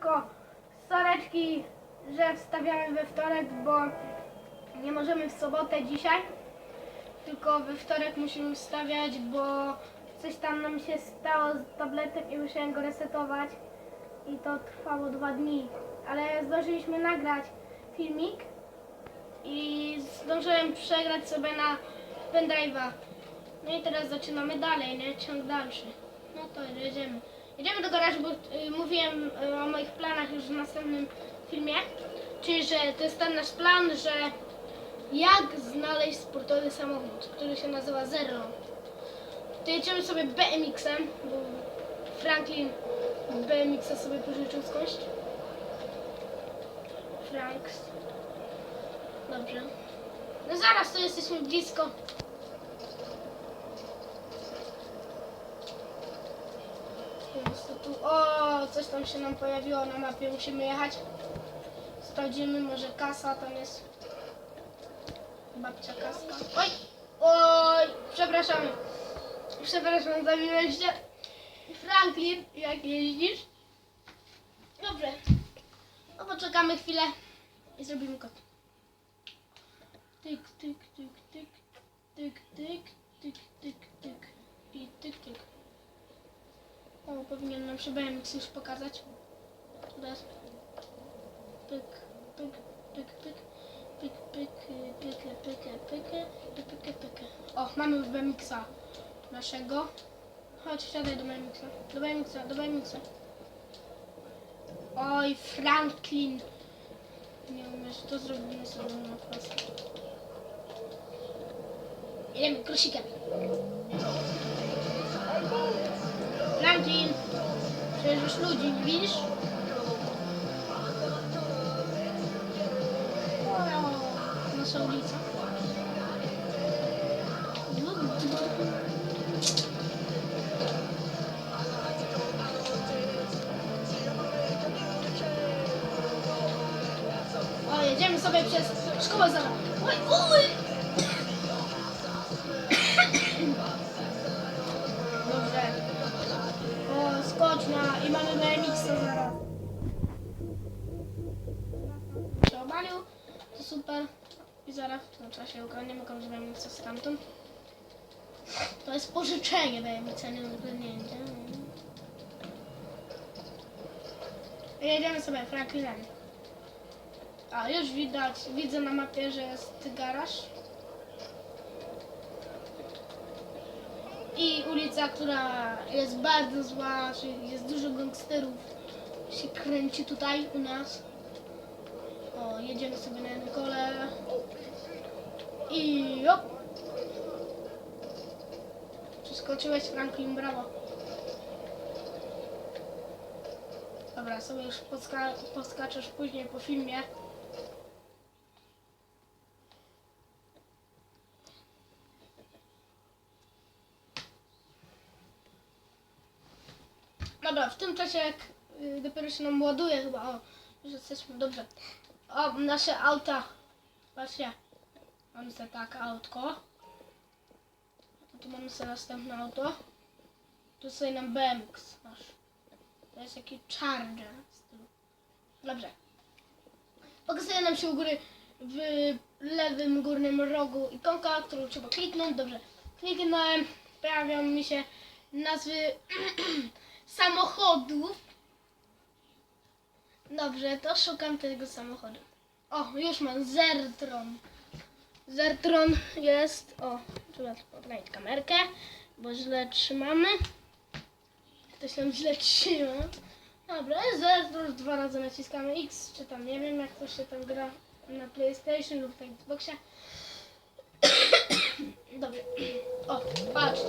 tylko soreczki, że wstawiamy we wtorek, bo nie możemy w sobotę dzisiaj, tylko we wtorek musimy wstawiać, bo coś tam nam się stało z tabletem i musiałem go resetować i to trwało dwa dni, ale zdążyliśmy nagrać filmik i zdążyłem przegrać sobie na pendrive'a. No i teraz zaczynamy dalej, nie? Ciąg dalszy. No to jedziemy. Jedziemy do garażu, bo y, mówiłem y, o moich planach już w następnym filmie. Czyli, że to jest ten nasz plan, że jak znaleźć sportowy samochód, który się nazywa Zero. To jedziemy sobie BMX-em, bo Franklin BMX-a sobie pożyczył skądś. Franks. Dobrze. No zaraz, to jesteśmy blisko. Jest to tu. O, coś tam się nam pojawiło na mapie. Musimy jechać. Sprawdzimy, może kasa tam jest. Babcia kaska. Oj! Oj! Przepraszamy. Przepraszam, zabiłem się. Franklin, jak jeździsz? Dobrze. No poczekamy chwilę i zrobimy kot. Tyk, tyk, tyk, tyk, tyk, tyk, tyk, tyk, tyk i tyk, tyk. O, powinien nam się BMX już pokazać. Teraz. Pyk, pyk, pyk, pyk. Pyk, pyk, pyk, pyk, pyk, pyk, pyk, pyk. O, mamy już BMX-a naszego. Chodź, siadaj do BMX-a. Do BMX-a, do BMX-a. Oj, Franklin. Nie umiesz, to zrobimy sobie na prosto. Jedziemy, krusikiem. Przecież ludzi, widzisz? Nasza ulica. O, jedziemy sobie przez szkołę zaraz. Oj, oj! Skocznia i mamy BMX-a zaraz. Się obalił, to super. I zaraz w tym czasie ukradniemy komuś BMX-a stamtąd. To jest pożyczenie BMX-a, nie ukradnięcie. Jedziemy sobie Franklinem. A już widać, widzę na mapie, że jest garaż. I ulica, która jest bardzo zła, czyli jest dużo gangsterów, się kręci tutaj u nas. O, jedziemy sobie na kole. I op! Przeskoczyłeś Franklin, brawo. Dobra, sobie już podska podskaczesz później po filmie. Dobra, w tym czasie jak y, dopiero się nam ładuje chyba, o, już jesteśmy, dobrze. O, nasze auta, patrzcie, mamy sobie tak autko. Tu mamy sobie następne auto. Tu sobie nam BMX masz. To jest taki charger. Dobrze. Pokazuje nam się u góry w lewym górnym rogu ikonka, którą trzeba kliknąć. Dobrze. Kliknąłem, pojawią mi się nazwy samochodów. Dobrze, to szukam tego samochodu. O, już mam Zertron. Zertron jest. O, trzeba podgrać kamerkę, bo źle trzymamy. Ktoś tam źle trzyma. Dobra, Zertron dwa razy naciskamy X, czy tam nie wiem jak to się tam gra na PlayStation lub na Xboxie. Dobrze. O, patrzcie.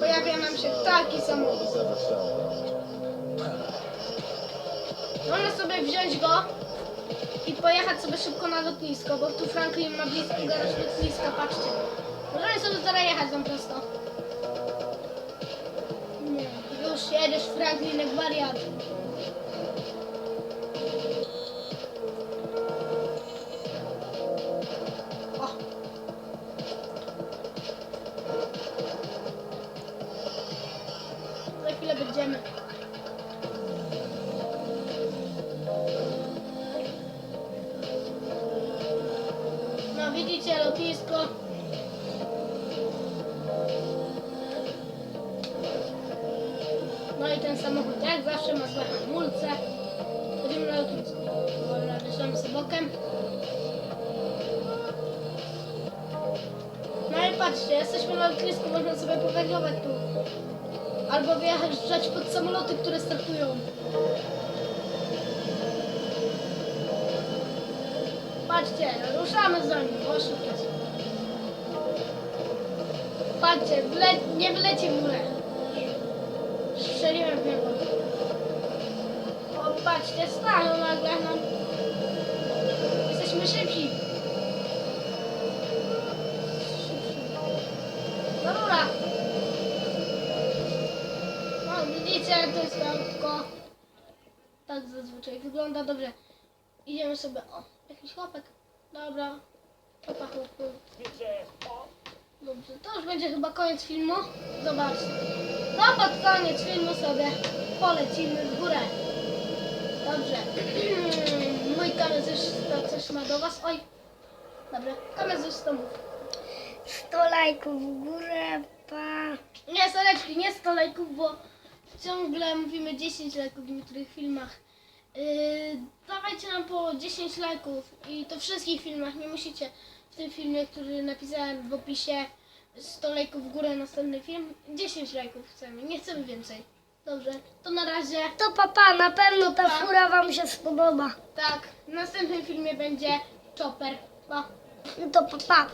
Pojawia nam się taki samochód. Można sobie wziąć go i pojechać sobie szybko na lotnisko, bo tu Franklin ma blisko garaż lotniska, patrzcie. Możemy sobie zaraz jechać tam prosto. Nie, już jedziesz Franklin jak wariat. ogóle będziemy. No widzicie lotnisko. No i ten samochód jak zawsze ma złe hamulce. Chodzimy na lotnisko. Dobra, wyszłam sobie bokiem. No i patrzcie, jesteśmy na lotnisku, można sobie powędrować tu. Albo wyjeżdżać pod samoloty, które startują. Patrzcie, ruszamy za nim, o szybko. Patrzcie, wle- nie wleci w górę. Strzeliłem w niego. O, patrzcie, stanął nagle nam. Jesteśmy szybsi. No rura. No, widzicie, to jest autko. Wygląda dobrze. Idziemy sobie. O, jakiś chłopak. Dobra. Papa chłopu. Dobrze, to już będzie chyba koniec filmu. Zobaczcie. No pod koniec filmu sobie polecimy w górę. Dobrze. Mój kamerzysta coś ma do was. Oj. Dobrze, kamerzysta mów. 100 lajków w górę, pa. Nie, soreczki, nie 100 lajków, bo ciągle mówimy 10 lajków w niektórych filmach. Yy, dawajcie nam po 10 lajków i to w wszystkich filmach, nie musicie w tym filmie, który napisałem w opisie 100 lajków w górę, następny film, 10 lajków chcemy, nie chcemy więcej. Dobrze, to na razie, To papa, na pewno ta Pa. fura wam się spodoba. tak, w następnym filmie będzie Chopper. Pa. No to papa.